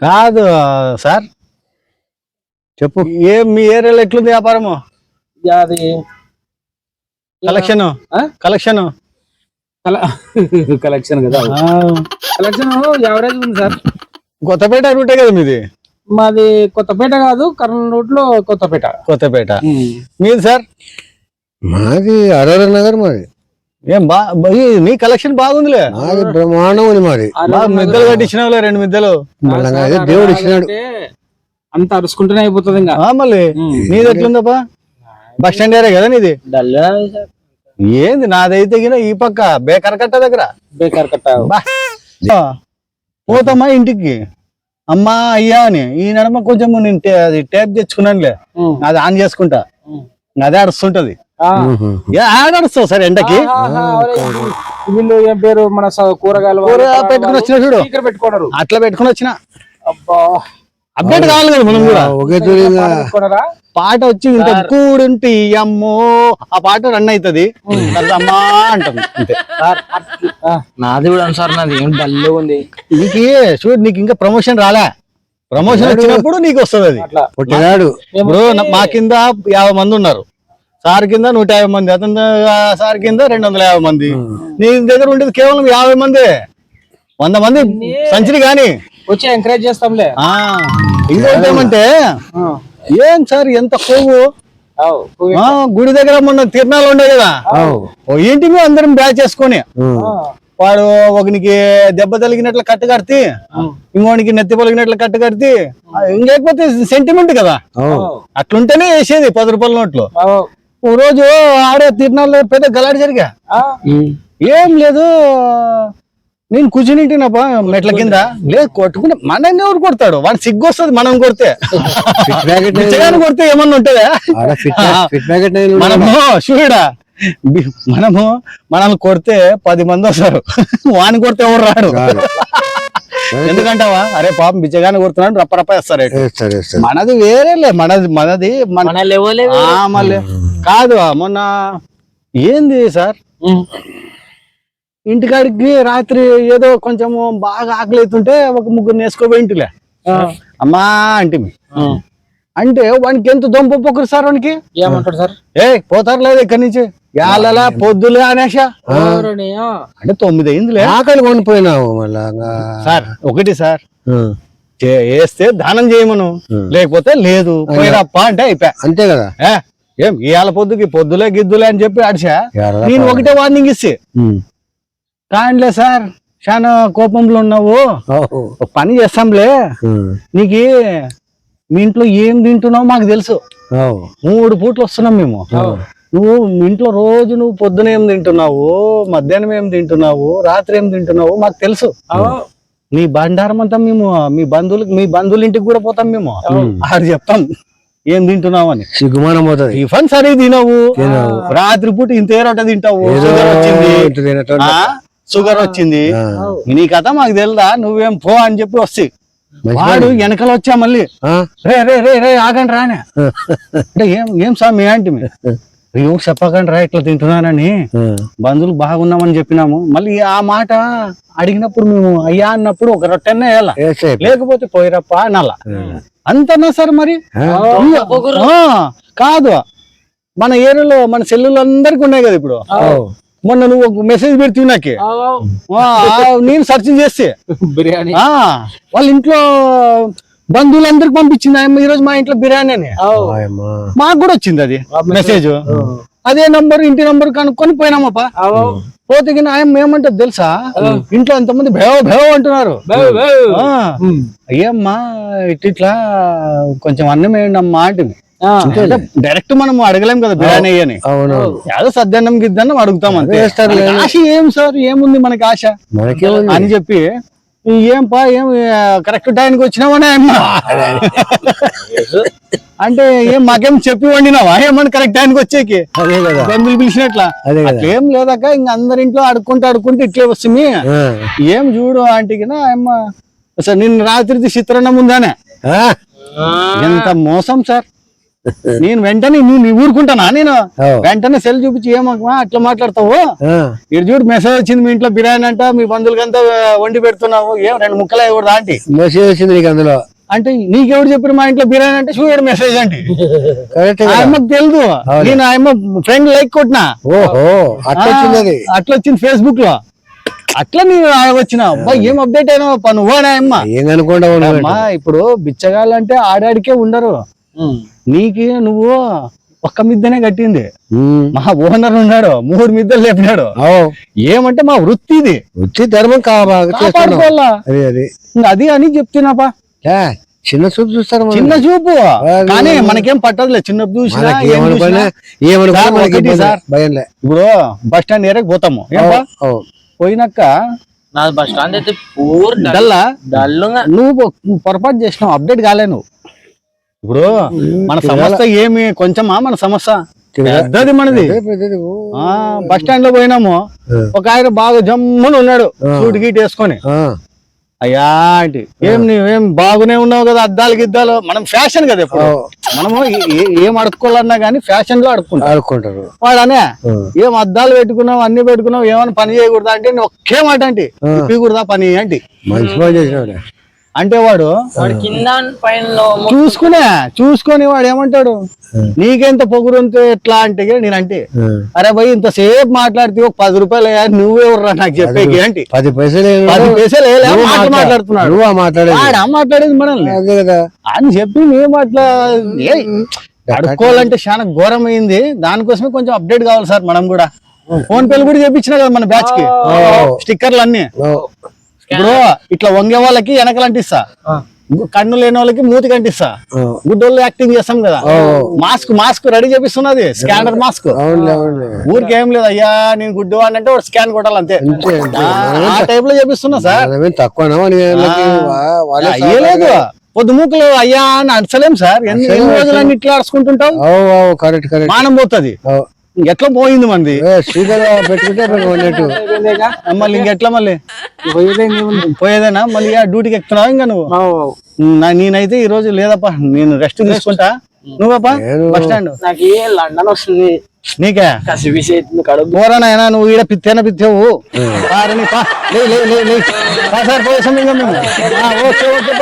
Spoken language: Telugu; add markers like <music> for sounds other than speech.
కాదు సార్. చెప్పు. ఏం మీ ఏరియాలో ఎట్లుంది వ్యాపారము? అది <laughs> కలెక్షన్. ఆ? కలెక్షన్. కలెక్షన్ కదా? కలెక్షన్ యావరేజ్ ఉంది సార్. కొత్తపేట రూటే కదా మీది? మాది కొత్తపేట కాదు కర్నూలు రూట్లో కొత్తపేట. కొత్తపేట మీది సార్? మాది అరవై నగర్ మాది. ఏం బా మీ కలెక్షన్ బాగుందిలే. బ్రహ్మాండం ఉంది బాగా మిద్దలు కట్టించినావులే రెండు మిద్దలు. దేవుడు ఇచ్చినాడు. అంత అరుచుకుంటూనే అయిపోతుంది ఇంకా. మళ్ళీ? నీది ఎట్లుందప్పా బస్ స్టాండ్ ఏరియా కదా నీది? ఏంది నాదైతే గిన ఈ పక్క బేకర్ కట్ట దగ్గర. బేకార్ కట్ట. పోతామా ఇంటికి. అమ్మా అయ్యా అని. ఈ నడమ కొంచెం నేను టే- అది టేప్ తెచ్చుకున్నానులే. అది ఆన్ చేసుకుంటా. అదే అడుస్తుంటది ఆ. ఉహు. ఏ, ఆడ అడుస్తావు సార్ ఎండకి? వీళ్ళు ఏం పేరు? మన స- కూరగాయలు పెట్టుకుని వచ్చిన చూడు. స్పీకర్ పెట్టుకోనరు. అట్లా పెట్టుకుని వచ్చిన. అబ్బా. అప్డేట్ కావాలి కదా మనం కూడా. ఒకే పాట వచ్చి ఇంత కూడుంటి అమ్మో. ఆ పాట రన్ అవుతుంది అమ్మా అంటుంది. అంతే. ఆ, నాది కూడా సార్ నాది ఏం డల్ ఉంది. నీకు చూడు నీకు ఇంకా ప్రమోషన్ రాలే. ప్రమోషన్ వచ్చినప్పుడు నీకు వస్తుంది అది. పుట్టినాడు ఇప్పుడు మా కింద యాభై మంది ఉన్నారు. సార్ కింద నూట యాభై మంది అతని సార్ కింద రెండు వందల యాభై మంది. నీ దగ్గర ఉండేది కేవలం యాభై మంది. వంద మంది సంచిని గాని. వచ్చి ఎంకరేజ్ చేస్తాంలే. ఆ ఇంకోటి ఏమంటే ఆ, ఏం సార్ ఎంత. ఆ, గుడి దగ్గర మొన్న తిరణాలు ఉండే కదా. ఓ ఇంటికి అందరం బ్యాచ్ చేసుకొని. వాడు ఒకనికి దెబ్బ తగిలినట్లు కట్టు కడితే ఇంకోనికి నెత్తి పొలిగినట్లు కట్టు కడితే ఇంకేకపోతే సెంటిమెంట్ కదా. అట్లుంటేనే వేసేది పది రూపాయల నోట్లు. ఓ రోజు ఆడే తిరణాల్లో పెద్ద గలాడి జరిగా. ఆ, ఏం లేదు. నేను కూర్చునింటినప్పా మెట్ల కింద. లేదు కొట్టుకుంటే మనల్ని ఎవరు కొడతాడు? వాడు సిగ్గు వస్తుంది మనం కొడితే. <laughs> కొడితే ఏమన్నా ఉంటుందా? మనము చూడా మనము మనల్ని కొడితే పది మంది వస్తారు. వాని కొడితే ఎవరు రాడు? <laughs> ఎందుకంటావా? అరే పాపం బిచ్చగాని కొడుతున్నాడు రప్ప రప్ప వేస్తారు మనది వేరేలే మనది మనది మన మన లెవెలే ఆ, మళ్ళీ. కాదు మొన్న ఏంది సార్? ఇంటికాడికి రాత్రి ఏదో కొంచెము బాగా ఆకలి అవుతుంటే ఒక ముగ్గురు నేసుకోబోయింటిలే ఆ, అమ్మా అంటే. అంటే వానికి ఎంత దొంప పొక్కరు సార్ వానికి? ఏమంటాడు సార్? ఏ పోతారు లేదు ఇక్కడి నుంచి? యాలలా పొద్దులే అనేషా. అంటే తొమ్మిది అయిందిలే. ఆకలి కొనిపోయినావు మళ్ళా. సార్ ఒకటి సార్. వేస్తే దానం చేయమను. లేకపోతే లేదు. పోయినప్ప అంటే అయిపోయా. అంతే కదా. ఏ, ఇవాళ పొద్దుకి పొద్దులే గిద్దులే అని చెప్పి అడిచా ఎర్ర నేను ఒకటే వార్నింగ్ ఇస్తే. కాండిలే సార్ చాలా కోపంలో ఉన్నావు. పని చేస్తాంలే. నీకు మీ ఇంట్లో ఏం తింటున్నావు మాకు తెలుసు. మూడు పూట్లు వస్తున్నాం మేము. నువ్వు మీ ఇంట్లో రోజు నువ్వు పొద్దున ఏం తింటున్నావు మధ్యాహ్నం ఏం తింటున్నావు రాత్రి ఏం తింటున్నావు మాకు తెలుసు. నీ బండారం అంతా మేము మీ బంధువులకి మీ బంధువుల ఇంటికి కూడా పోతాం మేము. ఆడు చెప్తాం. ఏం తింటున్నావు అని సిగ్గుమానం పోతుంది. టిఫిన్ సరిగ్గా తినవు. రాత్రి పూట ఇంత ఏరట తింటావు. షుగర్ వచ్చింది. షుగర్ వచ్చింది. నీ కథ మాకు తెలుదా? నువ్వేం పో అని చెప్పి వస్తాయి వాడు వెనకాల వచ్చా మళ్ళీ? రే రే రే రే ఆగండి రానే. అంటే ఏం ఏం స్వామి ఏంటి ఎవరు చెప్పకండి రా ఇట్లా తింటున్నానని. బంధువులు బాగున్నామని చెప్పినాము. మళ్ళీ ఆ మాట అడిగినప్పుడు మేము అయ్యా అన్నప్పుడు ఒక రొట్టెన్న వేయాల. లేకపోతే పోయిరప్ప అనాల. అంతనా సార్ మరి? కాదు. మన ఏరియాలో మన సెల్లులు అందరికి ఉన్నాయి కదా ఇప్పుడు. మొన్న నువ్వు ఒక మెసేజ్ పెడుతూ నాకే నేను సెర్చ్ చేస్తే. <laughs> బిర్యానీ. వాళ్ళ ఇంట్లో బంధువులందరికి పంపించింది ఆయమ్మ ఈ రోజు మా ఇంట్లో బిర్యానీ అని. మాకు కూడా వచ్చింది అది. మెసేజ్ అదే నంబర్ ఇంటి నంబర్ కనుక్కొని పోయినామప్ప. పోతే గిన ఆయమ్మ ఏమంటది తెలుసా? ఇంట్లో ఎంతమంది భేవ భేవ అంటున్నారు. అయ్యమ్మా ఇట్ ఇట్లా కొంచెం అన్నం వేయండి అమ్మా అంటే డైరెక్ట్ మనం అడగలేం కదా బిర్యానీ అని. అవును ఏదో సద్దన్నం గిద్దన్నం అడుగుతాం అంతే. ఆశ ఏం సార్? ఏముంది మనకి ఆశ? అని చెప్పి ఏం పా ఏం కరెక్ట్ టైంకి వచ్చినావనే అమ్మా. అంటే ఏం మాకేం చెప్పి వండినావా? ఏమన్నా కరెక్ట్ టైంకి వచ్చేకి? బంధువులు పిలిచినట్లా. అట్లేం లేదక్క ఇంక అందరి ఇంట్లో అడుక్కుంటూ అడుక్కుంటూ ఇట్లే వస్తుంది. ఏం చూడు ఆంటీకి అమ్మ. సార్ నిన్న రాత్రి చిత్రాన్నం ఉందానే? ఎంత మోసం సార్. <laughs> నేను వెంటనే నువ్వు నీ ఊరుకుంటానా? నేను. వెంటనే సెల్ చూపించి ఏమమ్మా అట్లా మాట్లాడతావు? ఇటు చూడు మెసేజ్ వచ్చింది మీ ఇంట్లో బిర్యానీ అంట మీ బంధువులకంతా వండి పెడుతున్నావు. ఏం రెండు ముక్కలు ఇవ్వకూడదా ఆంటీ? మెసేజ్ వచ్చింది నీకు అందులో. అంటే నీకెవడు చెప్పిన మా ఇంట్లో బిర్యానీ అంటే చూడు మెసేజ్ అంటే కరెక్ట్ ఆ అమ్మకి తెలుదు. నేను ఆ అమ్మ ఫ్రెండ్ లైక్ కొట్టినా. ఓహో అట్లా వచ్చింది ఫేస్బుక్లో అట్లా నేను వచ్చిన. ఏం అప్డేట్ అయినా నువ్వు ఏం అనుకోండా ఇప్పుడు బిచ్చగాళ్ళంటే ఆడాడికే ఉండరు. నీకు నువ్వు ఒక్క మిద్దనే కట్టింది. మా ఓనర్ ఉన్నాడు మూడు మిద్దలు లేపినాడు. ఏమంటే మా వృత్తి ఇది. వచ్చి ధర్మం అది అది. ఇంక అది అని చెప్తున్నాపా. ఏ, చిన్న చూపు చూస్తారు మనం. చిన్న చూపు. కానీ మనకేం పట్టదులే చిన్న చూసినా ఇప్పుడు బస్ స్టాండ్ ఏరకు పోతాము. పోయినాక నా బస్ స్టాండ్ అయితే పూర్ డల్లా? నువ్వు పొరపాటు చేసినావు అప్డేట్ కాలే నువ్వు. ఇప్పుడు మన సమస్య ఏమి? కొంచెమా మన సమస్య? పెద్దది మనది. బస్ స్టాండ్లో పోయినాము ఒక ఆయన బాగా జమ్మున ఉన్నాడు సూట్ గీట్ వేసుకొని. అయ్యా ఆంటీ ఏం నీవేం బాగునే ఉన్నావు కదా అద్దాలు గిద్దాలు? మనం ఫ్యాషన్ కదా ఇప్పుడు. మనము ఏ- అడుక్కోవాలన్నా గానీ ఫ్యాషన్లో అడుక్కుంటాం. ఆడుకుంటారు వాడనే. ఏం అద్దాలు పెట్టుకున్నావు అన్ని పెట్టుకున్నావు ఏమైనా పని చేయకూడదా అంటే ఒకే మాట అంటే పని ఏంటి మంచి అంటే వాడు కింద చూసుకునే చూసుకొని వాడు ఏమంటాడు? నీకెంత పొగురుంతో ఎట్లా అంటే నేను అంటే. అరే భయ్ ఇంతసేపు మాట్లాడితే ఒక పది రూపాయలు నువ్వెవర్రా నాకు చెప్పేకి ఏంటి? పది పైసలు పది. పైసలు మాట్లాడుతున్నాడు. మాట్లాడేది? మనల్ని? అని చెప్పి మేము అట్లా అడుక్కోవాలంటే చాలా ఘోరమైంది. దానికోసమే కొంచెం అప్డేట్ కావాలి సార్ మనం కూడా. ఫోన్ పేలు కూడా చేపించిన కదా మన బ్యాచ్కి స్టిక్కర్లు అన్ని ఇప్పుడు ఇట్లా వంగే వాళ్ళకి వెనకలు అంటిస్తా కన్ను లేని వాళ్ళకి మూతి కంటిస్తా. గుడ్డోళ్ళు యాక్టింగ్ చేస్తాం కదా. Mask mask ready చేపిస్తున్నది. Scanner mask. ఊరికి ఏం లేదు అయ్యా నేను గుడ్డు అని అంటే స్కాన్ కొట్టాలి అంతే ఆ టైప్లో చేపిస్తున్నా సార్. మనమేం తక్కువనా మన వీళ్ళకి? వా- వాళ్ళే అయ్యలేదు పొద్దు మూకలు అయ్యా అని అడచలేం సార్. ఎన్ని రోజులు అన్ని ఇట్లా అడుచుకుంటుంటాం ఓ ఓ కరెక్ట్ కరెక్ట్. మానం పోతుంది. ఎట్లా పోయింది మంది? పెట్టుకుంటే మళ్ళీ ఇంకెట్లా మళ్ళీ? పోయేదేనా? మళ్ళీ ఆ డ్యూటీకి ఎక్కుతున్నావు ఇంకా నువ్వు? నా- నేనైతే ఈ రోజు లేదప్పా. నేను రెస్ట్ తీసుకుంటా. నువ్వప్పా? Bus stand? నాకు ఏ లండన్ వస్తుంది. నీకే? పోరానైనా నువ్వు ఈడ పిత్తేన పిత్తేవు? పారని పా. లే లే లే లే. పా సార్ పోయేసాం ఇంకా మేము. ఆ, ఓకే ఓకే